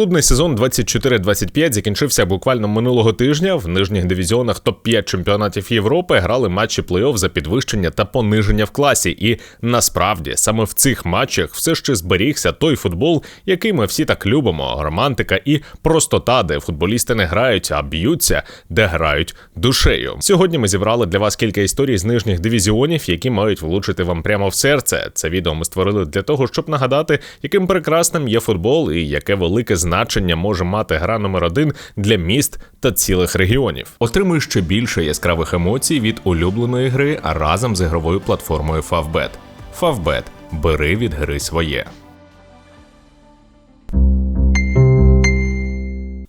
Клубний сезон 24-25 закінчився буквально минулого тижня. В нижніх дивізіонах топ-5 чемпіонатів Європи грали матчі плей-офф за підвищення та пониження в класі. І насправді саме в цих матчах все ще зберігся той футбол, який ми всі так любимо: романтика і простота, де футболісти не грають, а б'ються, де грають душею. Сьогодні ми зібрали для вас кілька історій з нижніх дивізіонів, які мають влучити вам прямо в серце. Це відео ми створили для того, щоб нагадати, яким прекрасним є футбол і яке велике значення може мати гра номер один для міст та цілих регіонів. Отримуй ще більше яскравих емоцій від улюбленої гри разом з ігровою платформою Favbet. Favbet. бери від гри своє.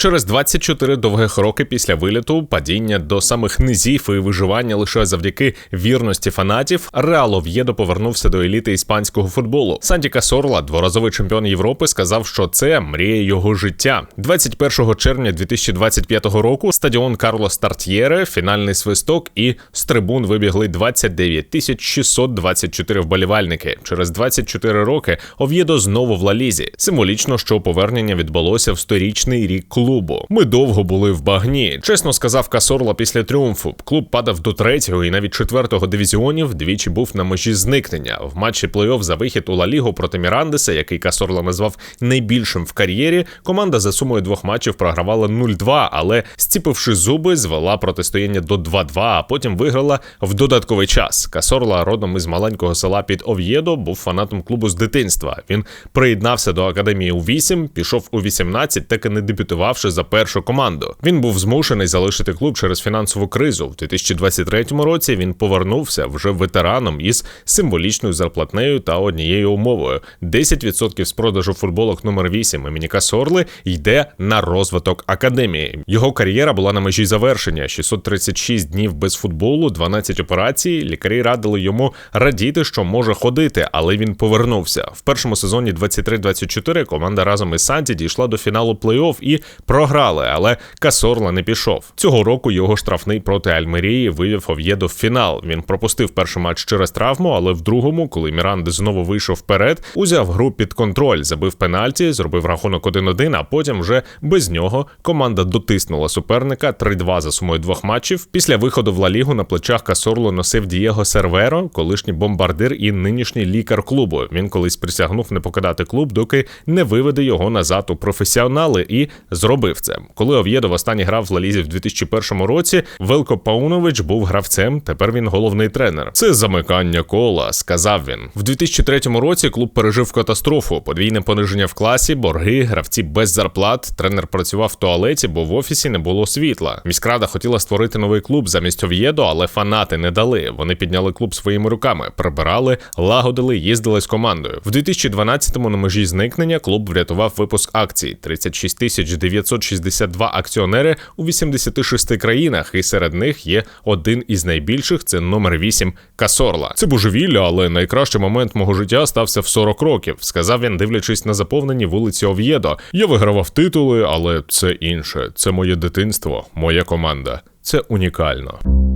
Через 24 довгих роки після виліту, падіння до самих низів і виживання лише завдяки вірності фанатів, Реал Ов'єдо повернувся до еліти іспанського футболу. Санді Касорла, дворазовий чемпіон Європи, сказав, що це мрія його життя. 21 червня 2025 року. Стадіон Карло Старт'єре, фінальний свисток, і з трибун вибігли 29 тисяч 624 вболівальники. Через 24 роки Ов'єдо знову в Лалізі. Символічно, що повернення відбулося в сторічний рік клубу клубу. Ми довго були в багні. Чесно сказав Касорла після тріумфу. Клуб падав до третього і навіть четвертого дивізіонів. Двічі був на межі зникнення. В матчі плей-офф за вихід у Ла Лігу проти Мірандеса, який Касорла назвав найбільшим в кар'єрі. Команда за сумою двох матчів програвала 0-2, але зціпивши зуби, звела протистояння до 2-2, а потім виграла в додатковий час. Касорла, родом із маленького села під Ов'єдо, був фанатом клубу з дитинства. Він приєднався до академії у 8, пішов у 18, так і не дебютував гравши за першу команду. Він був змушений залишити клуб через фінансову кризу. В 2023 році він повернувся вже ветераном із символічною зарплатнею та однією умовою: 10% з продажу футболок номер 8 імені Касорли йде на розвиток академії. Його кар'єра була на межі завершення: 636 днів без футболу, 12 операцій. Лікарі радили йому радіти, що може ходити, але він повернувся в першому сезоні 23-24 Команда разом із Санті дійшла до фіналу плей-офф і програли, але Касорла не пішов. Цього року його штрафний проти Альмерії вивів Ов'єдо в фінал. Він пропустив перший матч через травму, але в другому, коли Міранди знову вийшов вперед, узяв гру під контроль, забив пенальті, зробив рахунок 1-1, а потім вже без нього команда дотиснула суперника 3-2 за сумою двох матчів. Після виходу в Ла Лігу на плечах Касорло носив Дієго Серверо, колишній бомбардир і нинішній лікар клубу. Він колись присягнув не покидати клуб, доки не виведе його назад у професіонали і зробив зробив це. Коли Ов'єдо останній грав в Лалізі в 2001 році, Велко Паунович був гравцем. Тепер він головний тренер. Це замикання кола, сказав він. В 2003 році клуб пережив катастрофу, подвійне пониження в класі, борги, гравці без зарплат. Тренер працював в туалеті, бо в офісі не було світла. Міськрада хотіла створити новий клуб замість Ов'єдо, але фанати не дали. Вони підняли клуб своїми руками, прибирали, лагодили, їздили з командою. В 2012-му на межі зникнення клуб врятував випуск акцій 36 тисяч 900 962 акціонери у 86 країнах, і серед них є один із найбільших це номер 8 Касорла. Це божевілля, але найкращий момент мого життя стався в 40 років. Сказав він, дивлячись на заповнені вулиці Ов'єдо. Я вигравав титули, але це інше. Це моє дитинство, моя команда. Це унікально.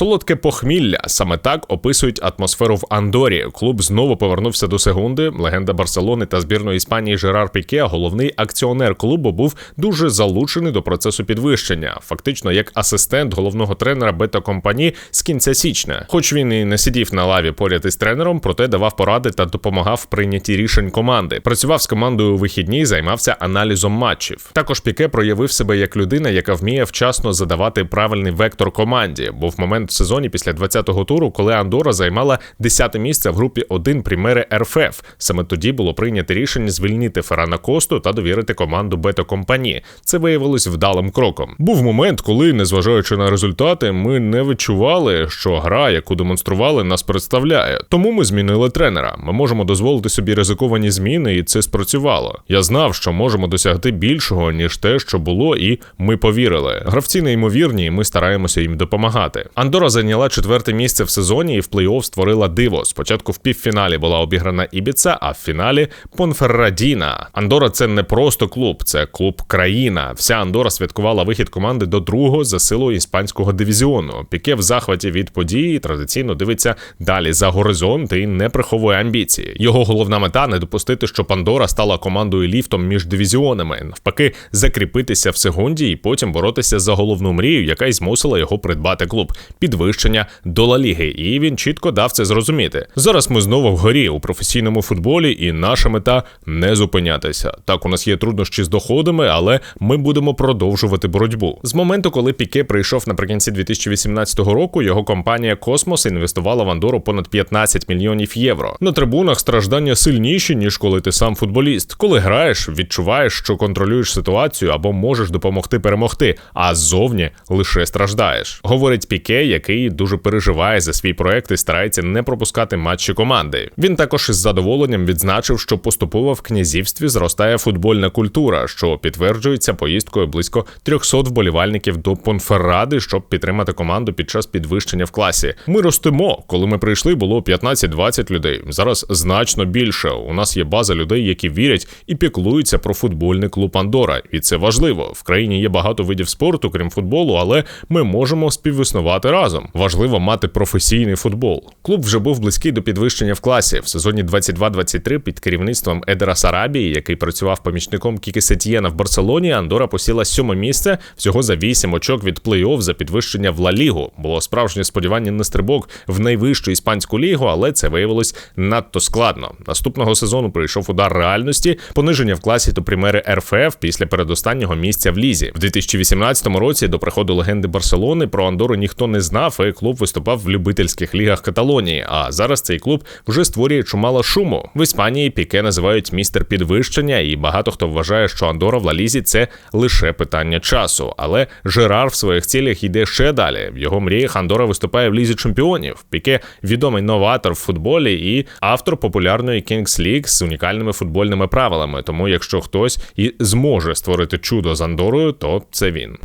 Солодке похмілля саме так описують атмосферу в Андорі. Клуб знову повернувся до секунди. Легенда Барселони та збірної Іспанії Жерар Піке, головний акціонер клубу, був дуже залучений до процесу підвищення, фактично як асистент головного тренера бета компані з кінця січня. Хоч він і не сидів на лаві поряд із тренером, проте давав поради та допомагав в прийнятті рішень команди. Працював з командою у вихідні, займався аналізом матчів. Також Піке проявив себе як людина, яка вміє вчасно задавати правильний вектор команді. Був момент в сезоні після 20-го туру, коли Андора займала 10-те місце в групі 1 Примери РФФ. Саме тоді було прийнято рішення звільнити Феррана Косту та довірити команду Бето Компані. Це виявилось вдалим кроком. Був момент, коли, незважаючи на результати, ми не відчували, що гра, яку демонстрували, нас представляє. Тому ми змінили тренера. Ми можемо дозволити собі ризиковані зміни, і це спрацювало. Я знав, що можемо досягти більшого ніж те, що було, і ми повірили. Гравці неймовірні, і ми стараємося їм допомагати. Андора Андора зайняла четверте місце в сезоні і в плей-офф створила диво. Спочатку в півфіналі була обіграна Ібіца, а в фіналі Понферрадіна. Андора це не просто клуб, це клуб країна. Вся Андора святкувала вихід команди до другого за силою іспанського дивізіону. Піке в захваті від події традиційно дивиться далі за горизонт і не приховує амбіції. Його головна мета не допустити, щоб Андора стала командою ліфтом між дивізіонами, навпаки, закріпитися в секунді і потім боротися за головну мрію, яка й змусила його придбати клуб підвищення до Ла Ліги. І він чітко дав це зрозуміти. Зараз ми знову вгорі у професійному футболі, і наша мета не зупинятися. Так, у нас є труднощі з доходами, але ми будемо продовжувати боротьбу. З моменту, коли Піке прийшов наприкінці 2018 року, його компанія Космос інвестувала в Андору понад 15 мільйонів євро. На трибунах страждання сильніші, ніж коли ти сам футболіст. Коли граєш, відчуваєш, що контролюєш ситуацію або можеш допомогти перемогти, а ззовні лише страждаєш. Говорить Піке, який дуже переживає за свій проект і старається не пропускати матчі команди. Він також із задоволенням відзначив, що поступово в князівстві зростає футбольна культура, що підтверджується поїздкою близько 300 вболівальників до Понферради, щоб підтримати команду під час підвищення в класі. Ми ростемо. Коли ми прийшли, було 15-20 людей. Зараз значно більше. У нас є база людей, які вірять і піклуються про футбольний клуб Андора. І це важливо. В країні є багато видів спорту, крім футболу, але ми можемо співіснувати разом. Важливо мати професійний футбол. Клуб вже був близький до підвищення в класі в сезоні 22-23 під керівництвом Едера Сарабії, який працював помічником Кіки Сетієна в Барселоні. Андора посіла сьоме місце всього за 8 очок від плей-офф за підвищення в Ла Лігу. Було справжнє сподівання на стрибок в найвищу іспанську лігу, але це виявилось надто складно. Наступного сезону прийшов удар реальності, пониження в класі до примери РФФ після передостаннього місця в лізі. В 2018 році до приходу легенди Барселони про Андору ніхто не знав, клуб виступав в любительських лігах Каталонії. А зараз цей клуб вже створює чимало шуму. В Іспанії піке називають містер підвищення, і багато хто вважає, що Андора в Лалізі це лише питання часу. Але Жерар в своїх цілях йде ще далі. В його мріях Андора виступає в лізі чемпіонів. Піке відомий новатор в футболі і автор популярної Kings League з унікальними футбольними правилами. Тому, якщо хтось і зможе створити чудо з Андорою, то це він.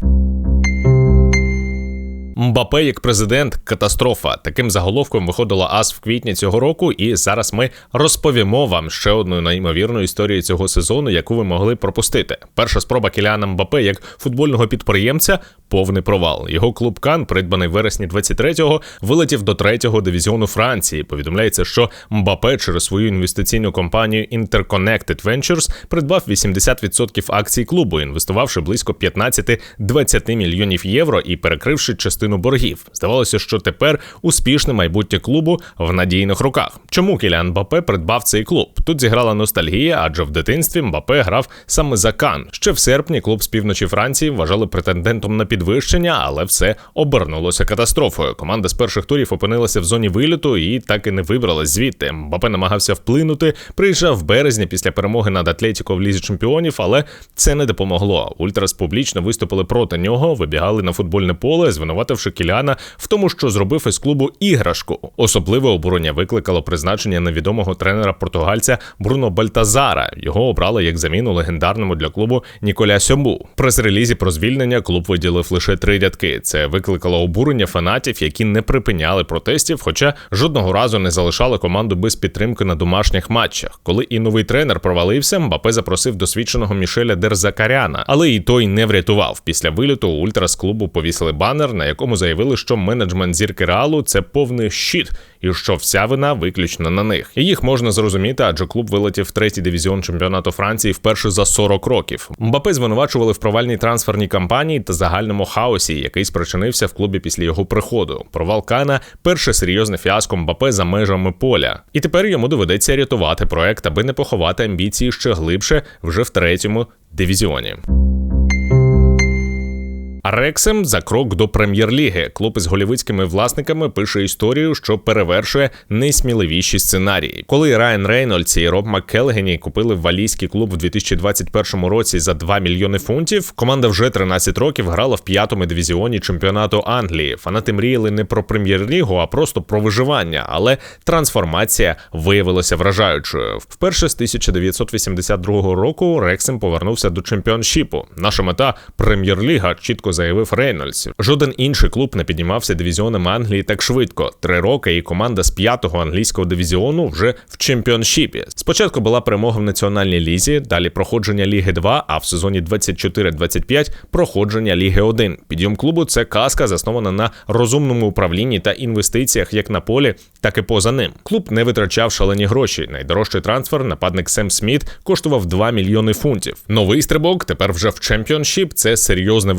Мбапе як президент катастрофа. Таким заголовком виходила АС в квітні цього року, і зараз ми розповімо вам ще одну неймовірну історію цього сезону, яку ви могли пропустити. Перша спроба Кіліана Мбапе як футбольного підприємця повний провал. Його клуб Кан, придбаний в вересні 23-го, вилетів до третього дивізіону Франції. Повідомляється, що Мбапе через свою інвестиційну компанію Interconnected Ventures придбав 80% акцій клубу, інвестувавши близько 15-20 мільйонів євро і перекривши частину боргів. Здавалося, що тепер успішне майбутнє клубу в надійних руках. Чому Кіліан Мбапе придбав цей клуб? Тут зіграла ностальгія, адже в дитинстві Мбапе грав саме за Кан. Ще в серпні клуб з півночі Франції вважали претендентом на підвищення, але все обернулося катастрофою. Команда з перших турів опинилася в зоні виліту і так і не вибралась звідти. Мбапе намагався вплинути. Приїжджав в березні після перемоги над Атлетіко в лізі чемпіонів, але це не допомогло. Ультрас публічно виступили проти нього, вибігали на футбольне поле, звинувативши Кіляна в тому, що зробив із клубу іграшку. Особливе обурення викликало призначення невідомого тренера португальця Бруно Бальтазара. Його обрали як заміну легендарному для клубу Ніколя Сьомбу. Прес-релізі про звільнення клуб виділив лише три рядки. Це викликало обурення фанатів, які не припиняли протестів, хоча жодного разу не залишали команду без підтримки на домашніх матчах. Коли і новий тренер провалився, Мбапе запросив досвідченого Мішеля Дерзакаряна, але і той не врятував. Після виліту ультра з клубу повісили банер, на якому заявили, що менеджмент зірки реалу це повний щит, і що вся вина виключно на них. І їх можна зрозуміти, адже клуб вилетів в третій дивізіон чемпіонату Франції вперше за 40 років. Мбапе звинувачували в провальній трансферній кампанії та загальному хаосі, який спричинився в клубі після його приходу. Провал Кана перше серйозне фіаско Мбапе за межами поля. І тепер йому доведеться рятувати проект, аби не поховати амбіції ще глибше вже в третьому дивізіоні. Рексем за крок до прем'єр-ліги. Клуб із голівицькими власниками пише історію, що перевершує найсміливіші сценарії. Коли Райан Рейнольдс і Роб Маккелгені купили валійський клуб в 2021 році за 2 мільйони фунтів, команда вже 13 років грала в п'ятому дивізіоні чемпіонату Англії. Фанати мріяли не про прем'єр-лігу, а просто про виживання. Але трансформація виявилася вражаючою. Вперше з 1982 року Рексем повернувся до чемпіоншіпу. Наша мета прем'єр-ліга чітко заявив Рейнольдс. Жоден інший клуб не піднімався дивізіонами Англії так швидко. Три роки і команда з п'ятого англійського дивізіону вже в чемпіоншіпі. Спочатку була перемога в національній лізі, далі проходження Ліги 2, а в сезоні 24-25 проходження Ліги 1. Підйом клубу це казка, заснована на розумному управлінні та інвестиціях як на полі, так і поза ним. Клуб не витрачав шалені гроші. Найдорожчий трансфер, нападник Сем Сміт, коштував 2 мільйони фунтів. Новий стрибок тепер вже в чемпіоншіп. Це серйозне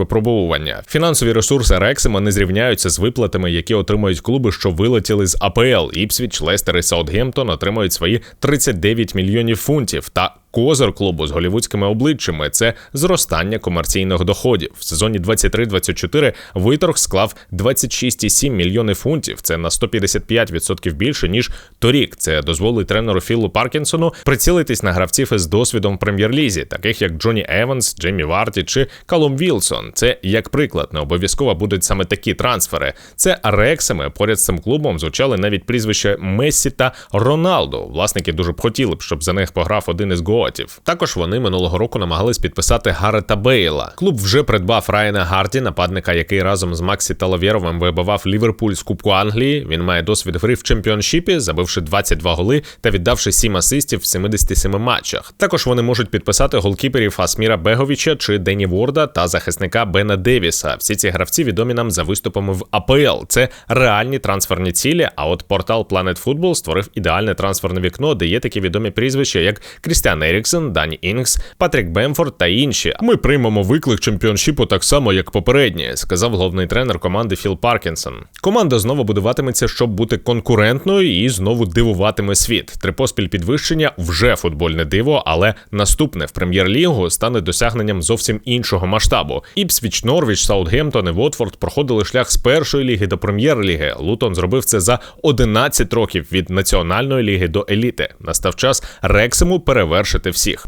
випробовування. Фінансові ресурси Рексима не зрівняються з виплатами, які отримують клуби, що вилетіли з АПЛ. Іпсвіч, Лестер і Саутгемптон отримують свої 39 мільйонів фунтів та Козир клубу з голівудськими обличчями це зростання комерційних доходів. В сезоні 23-24 виторг склав 26,7 мільйони фунтів. Це на 155% більше ніж торік. Це дозволить тренеру Філу Паркінсону прицілитись на гравців із досвідом прем'єр-лізі, таких як Джоні Еванс, Джеймі Варті чи Калум Вілсон. Це як приклад, не обов'язково будуть саме такі трансфери. Це рексами поряд з цим клубом звучали навіть прізвища Мессі та Роналду. Власники дуже б хотіли б, щоб за них пограв один із го патріотів. Також вони минулого року намагались підписати Гарета Бейла. Клуб вже придбав Райана Гарді, нападника, який разом з Максі Таловєровим вибивав Ліверпуль з Кубку Англії. Він має досвід гри в чемпіоншіпі, забивши 22 голи та віддавши 7 асистів в 77 матчах. Також вони можуть підписати голкіперів Асміра Беговіча чи Дені Ворда та захисника Бена Девіса. Всі ці гравці відомі нам за виступами в АПЛ. Це реальні трансферні цілі. А от портал Planet Football створив ідеальне трансферне вікно, де є такі відомі прізвища, як Крістіан Еріксон, Дані Інгс, Патрік Бемфорд та інші. Ми приймемо виклик чемпіоншіпу так само, як попередні, сказав головний тренер команди Філ Паркінсон. Команда знову будуватиметься, щоб бути конкурентною і знову дивуватиме світ. Три поспіль підвищення вже футбольне диво, але наступне в прем'єр-лігу стане досягненням зовсім іншого масштабу. Іпсвіч, Норвіч, Саутгемптон і Вотфорд проходили шлях з першої ліги до прем'єр-ліги. Лутон зробив це за 11 років від національної ліги до еліти. Настав час Рексиму перевершити всіх.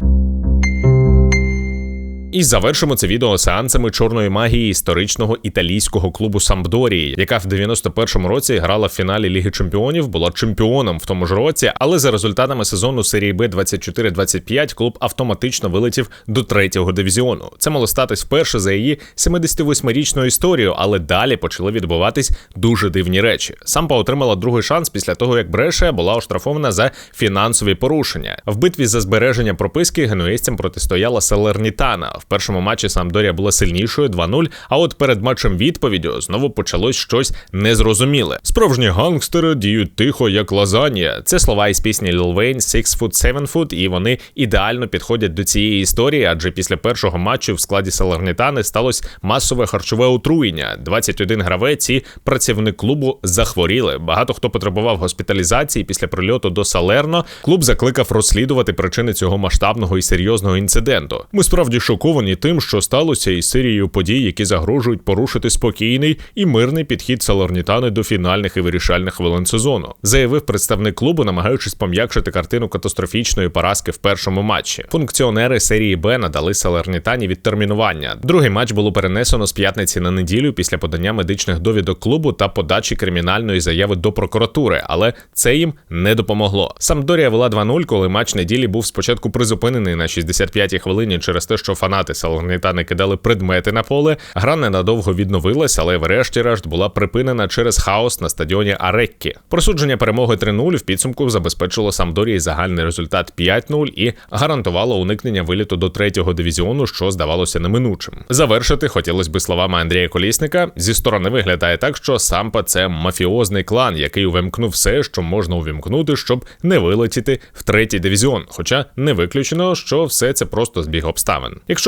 І завершимо це відео сеансами чорної магії історичного італійського клубу Сампдорії, яка в 91-му році грала в фіналі Ліги Чемпіонів, була чемпіоном в тому ж році, але за результатами сезону серії Б 24-25 клуб автоматично вилетів до третього дивізіону. Це мало статись вперше за її 78-річною історію, але далі почали відбуватись дуже дивні речі. Сампа отримала другий шанс після того, як Бреше була оштрафована за фінансові порушення. В битві за збереження прописки генуїстям протистояла Селернітана. В першому матчі Самдорія була сильнішою 2-0, А от перед матчем відповіддю знову почалось щось незрозуміле. Справжні гангстери діють тихо, як лазанія. Це слова із пісні Lil Wayne Six Foot Seven Foot, і вони ідеально підходять до цієї історії, адже після першого матчу в складі Салернітани сталося масове харчове отруєння. 21 гравець і працівник клубу захворіли. Багато хто потребував госпіталізації після прильоту до Салерно. Клуб закликав розслідувати причини цього масштабного і серйозного інциденту. Ми справді шоковані шоковані тим, що сталося із серією подій, які загрожують порушити спокійний і мирний підхід Салернітани до фінальних і вирішальних хвилин сезону, заявив представник клубу, намагаючись пом'якшити картину катастрофічної поразки в першому матчі. Функціонери серії Б надали Салернітані відтермінування. Другий матч було перенесено з п'ятниці на неділю після подання медичних довідок клубу та подачі кримінальної заяви до прокуратури, але це їм не допомогло. Самдорія вела 2-0, коли матч неділі був спочатку призупинений на 65-й хвилині через те, що фанати фанати Салернітани кидали предмети на поле. Гра ненадовго відновилась, але врешті-решт була припинена через хаос на стадіоні Ареккі. Присудження перемоги 3-0 в підсумку забезпечило Самдорії загальний результат 5-0 і гарантувало уникнення виліту до третього дивізіону, що здавалося неминучим. Завершити хотілося би словами Андрія Колісника. Зі сторони виглядає так, що Сампа це мафіозний клан, який увімкнув все, що можна увімкнути, щоб не вилетіти в третій дивізіон. Хоча не виключено, що все це просто збіг обставин. Якщо